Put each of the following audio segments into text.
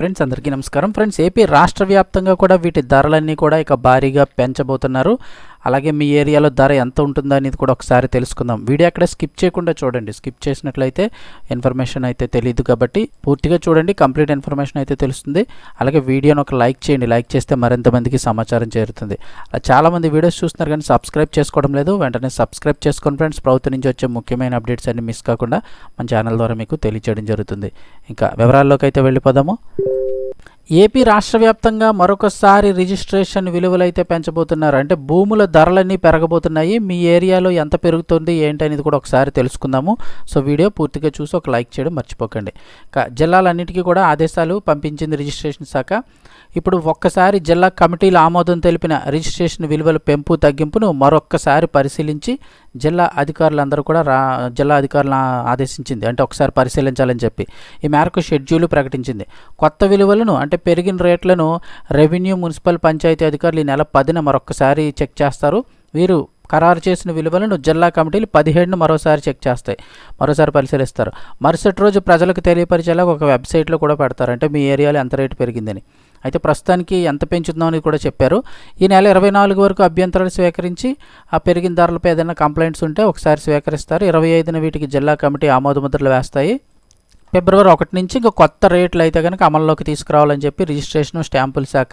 Friends అందరికీ నమస్కారం. Friends AP రాష్ట్ర వ్యాప్తంగా కూడా వీటి ధరలన్నీ కూడా ఇక భారీగా పెంచబోతున్నారు. అలాగే మీ ఏరియాలో ధర ఎంత ఉంటుందో అనేది కూడా ఒకసారి తెలుసుకుందాం. వీడియో అక్కడ స్కిప్ చేయకుండా చూడండి. స్కిప్ చేసినట్లయితే ఇన్ఫర్మేషన్ అయితే తెలియదు కాబట్టి పూర్తిగా చూడండి. కంప్లీట్ ఇన్ఫర్మేషన్ అయితే తెలుస్తుంది. అలాగే వీడియోని ఒక లైక్ చేయండి. లైక్ చేస్తే మరింత మందికి సమాచారం చేరుతుంది. అలా చాలామంది వీడియోస్ చూస్తున్నారు కానీ సబ్స్క్రైబ్ చేసుకోవడం లేదు. వెంటనే సబ్స్క్రైబ్ చేసుకోండి ఫ్రెండ్స్ ప్రభుత్వం నుంచి వచ్చే ముఖ్యమైన అప్డేట్స్ అన్ని మిస్ కాకుండా మన ఛానల్ ద్వారా మీకు తెలియచేయడం జరుగుతుంది. ఇంకా వివరాల్లోకి అయితే వెళ్ళిపోదాము. ఏపీ రాష్ట్ర వ్యాప్తంగా మరొకసారి రిజిస్ట్రేషన్ విలువలు అయితే పెంచబోతున్నారు. అంటే భూముల ధరలన్నీ పెరగబోతున్నాయి. మీ ఏరియాలో ఎంత పెరుగుతుంది ఏంటి అనేది కూడా ఒకసారి తెలుసుకుందాము. సో వీడియో పూర్తిగా చూసి ఒక లైక్ చేయడం మర్చిపోకండి. ఇక జిల్లాలన్నిటికీ కూడా ఆదేశాలు పంపించింది రిజిస్ట్రేషన్ శాఖ. ఇప్పుడు ఒక్కసారి జిల్లా కమిటీల ఆమోదం తెలిపిన రిజిస్ట్రేషన్ విలువల పెంపు తగ్గింపును మరొక్కసారి పరిశీలించి జిల్లా అధికారులందరూ కూడా రా జిల్లా అధికారులను ఆదేశించింది. అంటే ఒకసారి పరిశీలించాలని చెప్పి. ఈ మేరకు షెడ్యూల్ ప్రకటించింది. కొత్త విలువలను అంటే పెరిగిన రేట్లను రెవెన్యూ మున్సిపల్ పంచాయతీ అధికారులు ఈ నెల పదిన మరొకసారి చెక్ చేస్తారు. వీరు ఖరారు చేసిన విలువలను జిల్లా కమిటీలు పదిహేడును మరోసారి చెక్ చేస్తాయి. మరోసారి పరిశీలిస్తారు. మరుసటి రోజు ప్రజలకు తెలియపరిచేలా ఒక వెబ్సైట్లో కూడా పెడతారు. అంటే మీ ఏరియాలో ఎంత రేటు పెరిగిందని. అయితే ప్రస్తుతానికి ఎంత పెంచుతుందో అని కూడా చెప్పారు. ఈ నెల ఇరవై నాలుగు వరకు అభ్యంతరాలు స్వీకరించి ఆ పెరిగిన ధరలపై ఏదైనా కంప్లైంట్స్ ఉంటే ఒకసారి స్వీకరిస్తారు. ఇరవై ఐదున వీటికి జిల్లా కమిటీ ఆమోదముద్రలు వేస్తాయి. ఫిబ్రవరి ఒకటి నుంచి ఇంకా కొత్త రేట్లు అయితే కనుక అమల్లోకి తీసుకురావాలని చెప్పి రిజిస్ట్రేషన్ స్టాంపుల శాఖ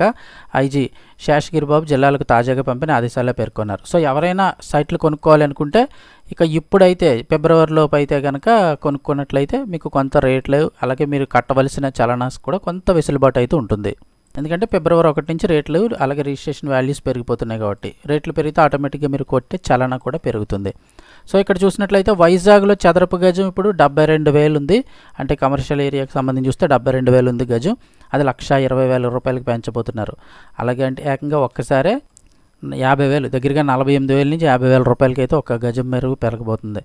ఐజీ శేషగిరిబాబు జిల్లాలకు తాజాగా పంపిన ఆదేశాల్లో పేర్కొన్నారు. సో ఎవరైనా సైట్లు కొనుక్కోవాలనుకుంటే ఇక ఇప్పుడైతే ఫిబ్రవరిలోపు అయితే కనుక కొనుక్కున్నట్లయితే మీకు కొంత రేట్లు అలాగే మీరు కట్టవలసిన చలనాస్ కూడా కొంత వెసులుబాటు అయితే ఉంటుంది. ఎందుకంటే ఫిబ్రవరి ఒకటి నుంచి రేట్లు అలాగే రిజిస్ట్రేషన్ వాల్యూస్ పెరిగిపోతున్నాయి కాబట్టి. రేట్లు పెరిగితే ఆటోమేటిక్గా మీరు కొట్టే చలన కూడా పెరుగుతుంది. సో ఇక్కడ చూసినట్లయితే వైజాగ్లో చదరపు గజం ఇప్పుడు డెబ్బై రెండు వేలు ఉంది. అంటే కమర్షియల్ ఏరియాకి సంబంధించి చూస్తే డెబ్బై రెండు వేలు ఉంది గజం. అది లక్ష ఇరవై వేల రూపాయలకి పెంచబోతున్నారు. అలాగే అంటే ఏకంగా ఒక్కసారే యాభై వేలు దగ్గరగా నలభై ఎనిమిది వేల నుంచి యాభై వేల రూపాయలకి అయితే ఒక గజం మెరుగు పెరగబోతుంది.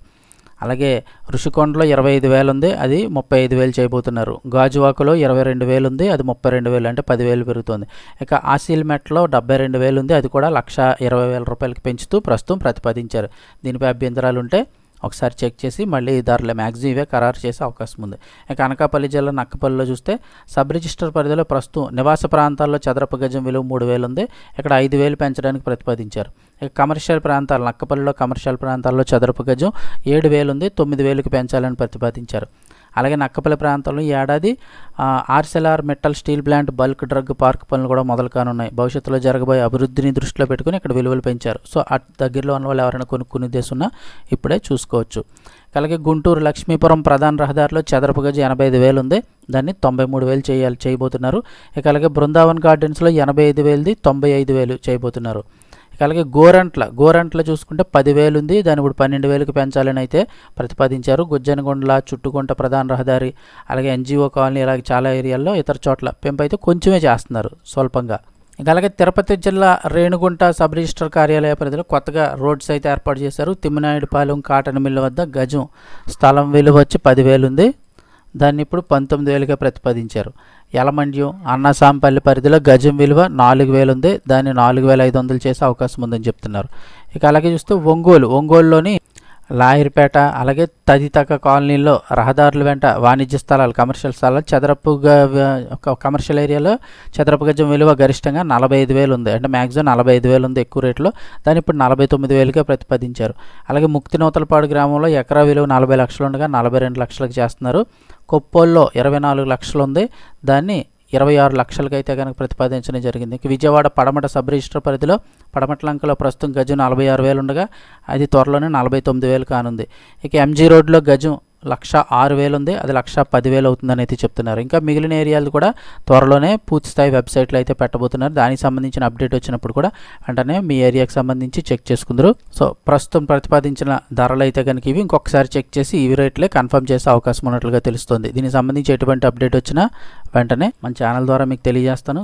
అలాగే ఋషికొండలో ఇరవై ఐదు వేలు ఉంది అది ముప్పై ఐదు వేలు చేయబోతున్నారు. గాజువాకలో ఇరవై రెండు వేలు ఉంది అది ముప్పై రెండు వేలు అంటే పదివేలు పెరుగుతుంది. ఇక ఆసిల్మెట్లో డెబ్బై రెండు వేలు ఉంది అది కూడా లక్ష ఇరవై వేల రూపాయలకి పెంచుతూ ప్రస్తుతం ప్రతిపాదించారు. దీనిపై అభ్యంతరాలు ఉంటే ఒకసారి చెక్ చేసి మళ్ళీ ధరలు మ్యాక్సిమం ఇవే ఖరారు చేసే అవకాశం ఉంది. ఇక అనకాపల్లి జిల్లా నక్కపల్లిలో చూస్తే సబ్ రిజిస్టర్ పరిధిలో ప్రస్తుతం నివాస ప్రాంతాల్లో చదరపు గజం విలువ మూడు వేలు ఉంది. ఇక్కడ ఐదు వేలు పెంచడానికి ప్రతిపాదించారు. ఇక కమర్షియల్ ప్రాంతాలు నక్కపల్లిలో కమర్షియల్ ప్రాంతాల్లో చదరపు గజం ఏడు వేలు ఉంది. తొమ్మిది వేలకు పెంచాలని ప్రతిపాదించారు. అలాగే నక్కపల్లి ప్రాంతంలో ఈ ఏడాది Arcelor metal steel plant bulk drug park పనులు కూడా మొదలు కానున్నాయి భవిష్యత్తులో జరగబోయే అభివృద్ధిని దృష్టిలో పెట్టుకుని ఇక్కడ విలువలు పెంచారు. సో ఆ దగ్గరలో ఉన్న వాళ్ళు ఎవరైనా కొనుక్కునే ఉద్దేశం ఉన్నా ఇప్పుడే చూసుకోవచ్చు. అలాగే గుంటూరు లక్ష్మీపురం ప్రధాన రహదారిలో చదరపు గజ ఎనభై ఐదు వేలు ఉంది. దాన్ని తొంభై మూడు వేలు చేయాలి చేయబోతున్నారు. ఇక అలాగే బృందావన్ గార్డెన్స్లో ఎనభై ఐదు వేలది తొంభై ఐదు వేలు చేయబోతున్నారు. అలాగే గోరంట్ల గోరంట్ల చూసుకుంటే పదివేలు ఉంది దాన్ని ఇప్పుడు పన్నెండు వేలకు పెంచాలని అయితే ప్రతిపాదించారు. గుజ్జనగొండల చుట్టుకుంట ప్రధాన రహదారి అలాగే ఎన్జిఓ కాలనీ అలాగే చాలా ఏరియాల్లో ఇతర చోట్ల పెంపు అయితే కొంచెమే చేస్తున్నారు స్వల్పంగా. ఇంకా అలాగే తిరుపతి జిల్లా రేణుగుంట సబ్ రిజిస్టర్ కార్యాలయ పరిధిలో కొత్తగా రోడ్స్ అయితే ఏర్పాటు చేశారు. తిమ్మినాయుడుపాలెం కాటన్ మిల్లు వద్ద గజం స్థలం విలువ వచ్చి పదివేలు ఉంది దాన్ని ఇప్పుడు పంతొమ్మిది వేలుగా ప్రతిపాదించారు. యలమండ్యం అన్నసాంపల్లి పరిధిలో గజం విలువ నాలుగు వేలు ఉంది దాన్ని నాలుగు వేల ఐదు వందలు చేసే అవకాశం ఉందని చెప్తున్నారు. ఇక అలాగే చూస్తే ఒంగోలు ఒంగోలులోని లాయర్పేట అలాగే తదితక కాలనీల్లో రహదారుల వెంట వాణిజ్య స్థలాలు కమర్షియల్ స్థలాలు చదరపు ఒక కమర్షియల్ ఏరియాలో చదరపు గజం విలువ గరిష్టంగా నలభై ఐదు వేలు ఉంది అంటే మ్యాక్సిమం నలభై ఐదు వేలు ఉంది ఎక్కువ రేట్లో. దాన్ని ఇప్పుడు నలభై తొమ్మిది వేలుగా ప్రతిపాదించారు. అలాగే ముక్తి నూతలపాడు గ్రామంలో ఎకరా విలువ నలభై లక్షలు ఉండగా నలభై రెండు లక్షలకు చేస్తున్నారు. కొప్పోల్లో ఇరవై నాలుగు లక్షలు ఉంది దాన్ని ఇరవై ఆరు లక్షలకైతే అయితే కనుక ప్రతిపాదించడం జరిగింది. విజయవాడ పడమట సబ్ రిజిస్టర్ పరిధిలో పడమటలంకలో ప్రస్తుతం గజం నలభై ఆరు వేలు ఉండగా అది త్వరలోనే నలభై తొమ్మిది వేలు కానుంది. ఇక ఎంజీ రోడ్లో గజం లక్ష ఆరు వేలు ఉంది అది లక్ష పదివేలు అవుతుందని అయితే చెప్తున్నారు. ఇంకా మిగిలిన ఏరియాలు కూడా త్వరలోనే పూర్తి స్థాయి వెబ్సైట్లు అయితే పెట్టబోతున్నారు. దానికి సంబంధించిన అప్డేట్ వచ్చినప్పుడు కూడా వెంటనే మీ ఏరియాకి సంబంధించి చెక్ చేసుకుందరు. సో ప్రస్తుతం ప్రతిపాదించిన ధరలు అయితే కనుక ఇవి ఇంకొకసారి చెక్ చేసి ఇవి రేట్లే కన్ఫర్మ్ చేసే అవకాశం ఉన్నట్లుగా తెలుస్తుంది. దీనికి సంబంధించి ఎటువంటి అప్డేట్ వచ్చినా వెంటనే మన ఛానల్ ద్వారా మీకు తెలియజేస్తాను.